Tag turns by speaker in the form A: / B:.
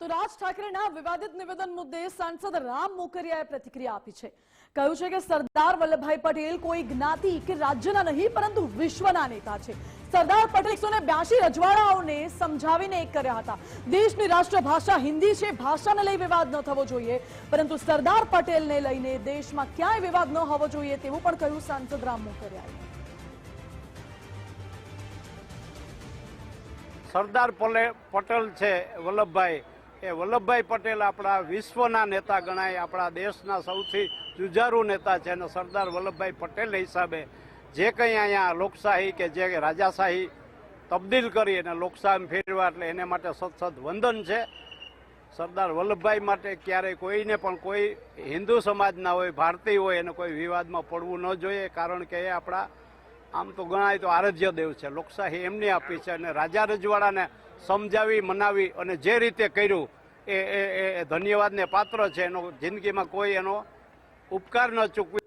A: તો રાજ ઠાકરેના વિવાદિત નિવેદન મુદ્દે સાંસદ રામ મોકરિયાએ પ્રતિક્રિયા આપી છે. કહ્યું છે કે સરદાર વલ્લભભાઈ પટેલ કોઈ જ્ઞાતિ કે રાજ્યના નહીં, પરંતુ વિશ્વના નેતા છે. સરદાર પટેલ એકસો રજવાડાઓને સમજાવીને એક કર્યા હતા. દેશની રાષ્ટ્રભાષા હિન્દી છે, ભાષાને લઈ વિવાદ ન થવો જોઈએ. પરંતુ સરદાર પટેલને લઈને દેશમાં ક્યાંય વિવાદ ન હોવો જોઈએ તેવું પણ કહ્યું સાંસદ રામ મોકરિયાએ.
B: સરદાર પટેલ છે વલ્લભભાઈ. એ વલ્લભભાઈ પટેલ આપણા વિશ્વના નેતા ગણાય, આપણા દેશના સૌથી જુજારુ નેતા છે અને સરદાર વલ્લભભાઈ પટેલના હિસાબે જે કંઈ અહીંયા લોકશાહી કે જે રાજાશાહી તબદીલ કરી અને લોકશાહી ફેરવા એટલે એને માટે સતસદ વંદન છે. સરદાર વલ્લભભાઈ માટે ક્યારેય કોઈને પણ કોઈ હિન્દુ સમાજના હોય, ભારતીય હોય, એને કોઈ વિવાદમાં પડવું ન જોઈએ, કારણ કે એ આપણા આમ તો ગણાય તો આરાધ્ય દેવ છે. લોકશાહી એમની આપી છે અને રાજા રજવાડાને સમજાવી, મનાવી અને જે રીતે કર્યું એ ધન્યવાદને પાત્ર છે. એનો જિંદગીમાં કોઈ એનો ઉપકાર ન ચૂકવી